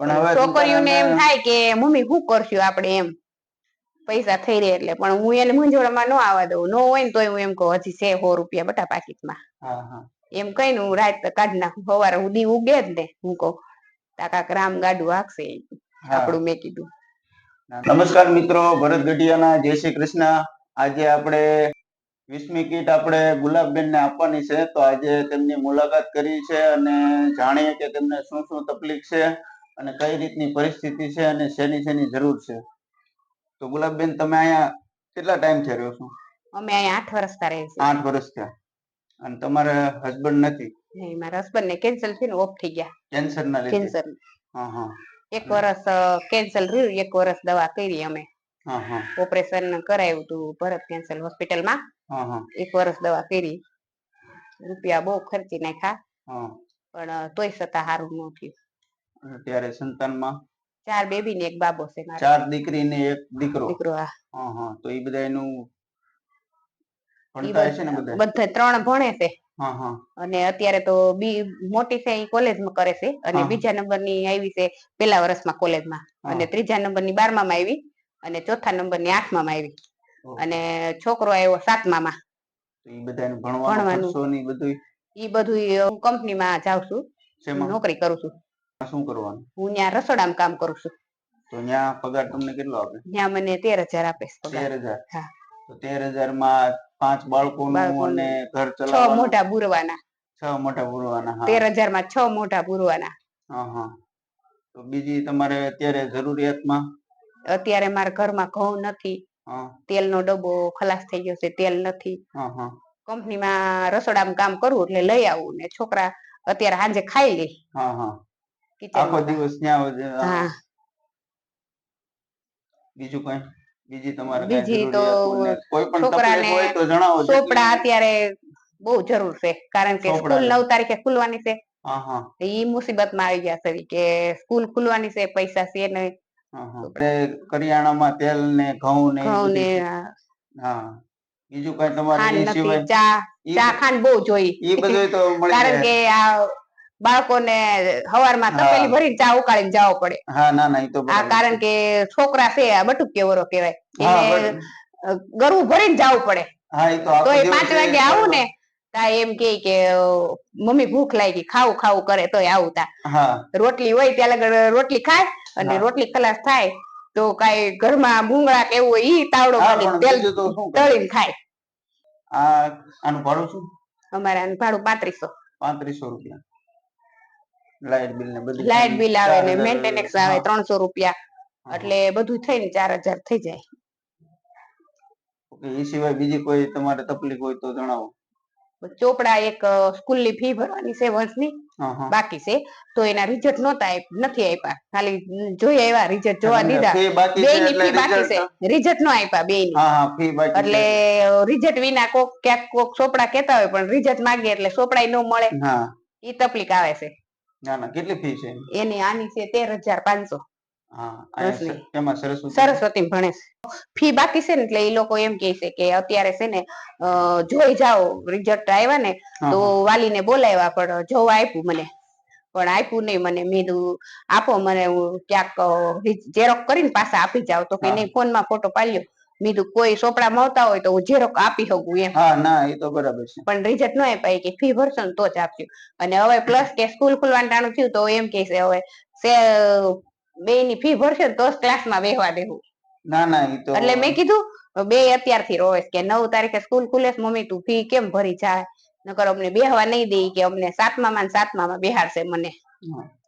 પણ હવે છોકરીઓને એમ થાય કે મમ્મી શું કરશું આપણે એમ? પૈસા થઈ રહે એટલે. પણ હું એને મૂંઝવણમાં ન આવવા દઉં. ન હોય ને તોય હું એમ કહું હજી છે સો રૂપિયા બટા પાકીટમાં. હા હા. એમ કઈ હું રાત કાઢી નાખું. સવારે ઉદી ઉગે જ ને હું કહું તાકા રામ ગાડું હાકશે આપણું મેં કીધું. નમસ્કાર મિત્રો ભરત ગઢિયાના જય શ્રી કૃષ્ણ. આજે આપણે વીસમી કીટ આપણે ગુલાબબેન ને આપવાની છે. તો આજે તેમની મુલાકાત કરી છે અને જાણીએ કે તેમને શું શું તકલીફ છે. અને કઈ રીતની પરિસ્થિતિ છે અને શેની શેની જરૂર છે? તો ગુલાબબેન તમે અહીંયા કેટલા ટાઈમથી રહ્યો છો? અમે અહીંયા આઠ વર્ષ રહે છીએ આઠ વર્ષ થયા. અને તમારા હસબન્ડ નથી? નહીં મારા હસબન્ડ ને કેન્સલ થઈને ઓફ થઈ ગયા. કેન્સર ના લીધે? કેન્સર હા હા. એક વર્ષ કેન્સલ રહ્યું એક વર્ષ દવા કરી અમે. હા હા. ઓપરેશન કરાયું હતું ભરત કેન્સર હોસ્પિટલમાં હા હા. એક વર્ષ દવા કરી. રૂપિયા બહુ ખર્ચી નાખ્યા. હા. પણ તોય છતાં સારું ન થયું. અત્યારે સંતાનમાં ચાર બેબી ને એક બાબો છે મારો ચાર દીકરી ને એક દીકરો. દીકરો આ હા હા. તો એ બધા એનું ઈ ભણતા હશે ને બધા બધા ત્રણ ભણે છે. હા હા. અને અત્યારે તો બી મોટી છે એ કોલેજમાં કરે છે. અને હા. બીજા નંબરની આવી છે પેલા વર્ષમાં કોલેજમાં. હા. અને ત્રીજા નંબરની બારમામાં આવી અને ચોથા નંબરની આઠમામાં આવી. ઓહો. અને છોકરો આવ્યો સાતમામાં. તો એ ભણવાનો ભણવાનું. ખર્ચો ને ઈ બધું ઈ બધું હું કંપનીમાં જાઉં છું. નોકરી કરું છું. શું કરવાનું? હું ત્યાં રસોડામાં કામ કરું છું. તો ત્યાં પગાર તમને કેટલો આપે? ત્યાં મને તેર હજાર આપે છે પગાર. તેર હજાર? હા. તો તેર હજારમાં પાંચ બાળકોનું બાળકોનું અને ઘર છ ચલાવવાનું? મોઢા પુરવાના છ મોટા પૂરવાના હા. તેર હજારમાં છ મોઢા પૂરવાના હા હા. તો બીજી તમારે અત્યારે જરૂરિયાતમાં? અત્યારે મારા ઘરમાં ઘઉં નથી. હા. તેલનો ડબ્બો ખલાસ થઈ ગયો છે તેલ નથી. હા હા. કંપનીમાં રસોડામાં કામ કરવું એટલે લઈ આવું ને છોકરા અત્યારે સાંજે ખાઈ લે. હા હા. આખો દિવસ ત્યાં બીજું કઈ? બીજી તમારે બીજી તો કોઈ પણ છોકરાને હોય તો જણાવો ચોપડા અત્યારે બહુ જરૂર છે કારણ કે સ્કૂલ નવ તારીખે ખુલવાની છે. એ હા. મુસીબતમાં આવી ગયા છે કે સ્કૂલ ખુલવાની છે પૈસા છે નહીં કરિયાણામાં તેલ ને ઘઉં ને ઘઉં ને હા. બીજું કઈ તમારે ચા ચા ખાંડ બહુ જોઈ એ બધું તો કારણ કે આ બાળકોને હવારમાં. તપેલી ભરીને ચા ઉકાળીને જવો પડે. હા ના ના તો આ કારણ કે છોકરા છે આ બટુક વરો કહેવાય. એને ગરવું ભરીને જવું પડે. હા એ તો તો એ પાંચ વાગે આવું ને તા એમ કે કે મમ્મી ભૂખ લાગી ખાવું ખાવું કરે તોય આવું તા. રોટલી હોય ત્યાં લગડ રોટલી ખાય અને રોટલી ખલાસ થાય તો કઈ ઘરમાં ભૂંગળા કે એવું હોય ઈ તાવડો હા, તેલ? તળીને ખાય. આ આનું ભાડું શું? અમારે ભાડું પાંત્રીસો. પાંત્રીસો રૂપિયા. લાઇટ બિલ ને બધું લાઇટ બિલ આવે ને મેન્ટેનન્સ આવે ત્રણસો રૂપિયા. એટલે બધું થઈને ચાર હજાર થઈ જાય. એ સિવાય બીજી કોઈ તમારે તકલીફ હોય તો જણાવો. ચોપડા એક સ્કૂલની ફી ભરવાની છે વર્ષની બાકી છે. તો એના રિઝલ્ટ નહોતા નથી આપ્યા. ખાલી જોઈ આવ્યા રિઝલ્ટ જોવા દીધા. બે ની ફી બાકી છે. રિઝલ્ટ નો આપ્યા બે ની એટલે રિઝલ્ટ વિના કોક ક્યાંક કોક ચોપડા કેતા હોય પણ રિઝલ્ટ માંગે એટલે ચોપડા ન મળે. એ તકલીફ આવે છે. ના ના કેટલી ફી છે? એની? આની છે તેર હજાર પાંચસો. સરસ્વતી ભણે છે ફી બાકી છે ને એટલે એ લોકો એમ કે છે કે અત્યારે છે ને જોઈ જાઓ રિઝલ્ટ આવ્યા ને તો. વાલીને બોલાવ્યા પણ જોવા આપ્યું મને. પણ આપ્યું નહીં મને. મેં આપો મને હું ક્યાંક ઝેરોક કરીને પાછા આપી જાવ તો કે. નહીં ફોનમાં ફોટો પાડ્યો. મેં કીધું કોઈ સોપડા મળતા હોય તો હું ઝેરોક આપી શકું એમ. હા ના એ તો બરાબર છે. પણ રિઝલ્ટ ન આપ્યા કે ફી ભરશો ને તો જ આપશું અને હવે પ્લસ કે સ્કૂલ ખુલવાનું ટાણું થયું તો એમ કે છે હવે બે ની ફી ભરશે તો જ ક્લાસમાં બેહવા દેવું. ના ના એ તો એટલે મેં કીધું બે અત્યારથી રોવે કે નવ તારીખે સ્કૂલ ખુલે મમ્મી તું ફી કેમ ભરી જાય? નકર અમને બેહવા નહીં દે કે અમને સાતમા માં સાતમા માં બેહાડશે મને.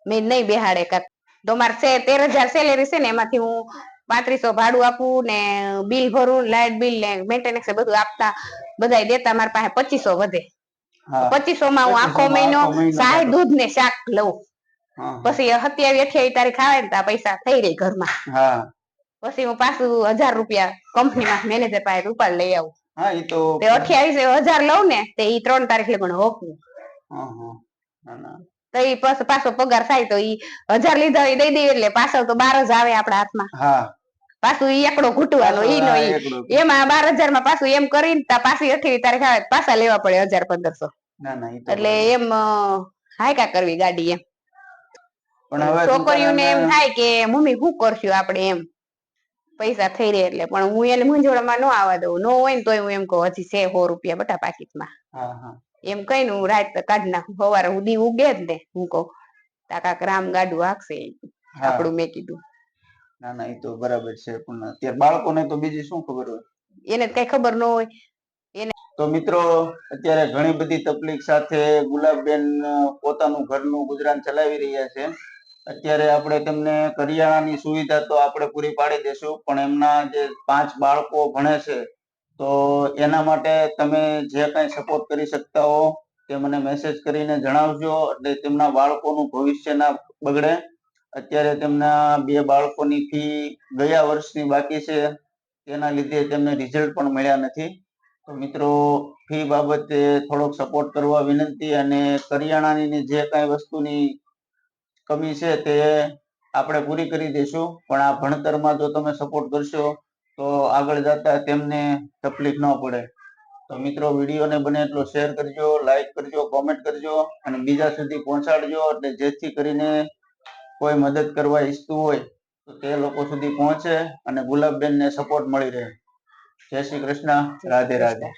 મેં નહીં બેહાડે કાક તો મારે તેર હજાર સેલેરી છે ને એમાંથી હું પાંત્રીસો ભાડું આપું ને બિલ ભરું લાઇટ બિલ ને મેન્ટેનન્સ બધું આપતા બધા દેતા મારા પાસે પચીસો વધે. પચીસો માં હું આખો મહિનો કાઢો. દૂધ ને શાક લઉં. પછી અત્યાવી અઠ્યાવી તારીખ આવે ને ત્યાં પૈસા થઈ રહી ઘરમાં. પછી હું પાછું હજાર રૂપિયા કંપની માં મેનેજર પાસે ઉપાડ લઈ આવું. હા એ તો અઠ્યાવીસ હજાર લઉં ને તે ઈ ત્રણ તારીખ લગણ હોકું હા હા. ના ના. તો ઈ પાછો પાછો પગાર થાય તો ઈ હજાર લીધા હોય દઈ દઈએ એટલે પાછળ તો બાર જ આવે આપણા હાથમાં. હા. પાછું ઈ એકડો ઘૂંટવાનો પાછો ઈ નો ઈ. એમાં બાર હજારમાં પાછું એમ કરીને તા પાછી અઠ્યાવીસ તારીખ આવે પાછા લેવા પડે હજાર પંદરસો. એ એટલે એમ હાયકા કરવી ગાડી એમ. છોકરીઓને એમ થાય કે મમ્મી શું કરશું આપણે એમ? પૈસા થઈ રહે એટલે પણ હું એને મૂંઝવણમાં ન આવવા દઉં. ન હોય ને તોય હું એમ કહું હજી છે સો રૂપિયા બટા પાકીટમાં. હા હા. એમ કઈ હું રાત કાઢી નાખું સવારે સુધી ઉગે જ ને હું કહું તાકા રામ ગાડું હાકશે આપણું મેં કીધું. ના ના એ તો બરાબર છે પણ અત્યારે બાળકોને તો બીજી શું ખબર હોય? એને કઈ ખબર ન હોય. તો મિત્રો અત્યારે ઘણી બધી તકલીફ સાથે ગુલાબબેન પોતાનું ઘરનું ગુજરાન ચલાવી રહ્યા છે. અત્યારે આપણે તેમને કરિયાણાની સુવિધા તો આપણે પૂરી પાડી દેશું પણ એમના જે પાંચ બાળકો ભણે છે તો એના માટે તમે જે કઈ સપોર્ટ કરી શકતા હો, તે મને મેસેજ કરીને જણાવજો. એટલે તેમના બાળકોનું ભવિષ્ય ના બગડે. અત્યારે તેમના બે બાળકોની ફી ગયા વર્ષની બાકી છે. તેના લીધે તેમને રિઝલ્ટ પણ મળ્યા નથી. તો મિત્રો ફી બાબતે થોડોક સપોર્ટ કરવા વિનંતી અને કરિયાણાની જે કાંઈ વસ્તુની કમી છે તે આપણે પૂરી કરી દઈશું. પણ આ ભણતરમાં જો તમે સપોર્ટ કરશો તો આગળ જતા તેમને તકલીફ ન પડે. તો મિત્રો, વિડીયોને બને એટલો શેર કરજો લાઈક કરજો કોમેન્ટ કરજો અને બીજા સુધી પહોંચાડજો એટલે જેથી કરીને કોઈ મદદ કરવા ઈચ્છતું હોય તો તે લોકો સુધી પહોંચે અને ગુલાબબેનને સપોર્ટ મળી રહે. જય શ્રી કૃષ્ણ. રાધે રાધે.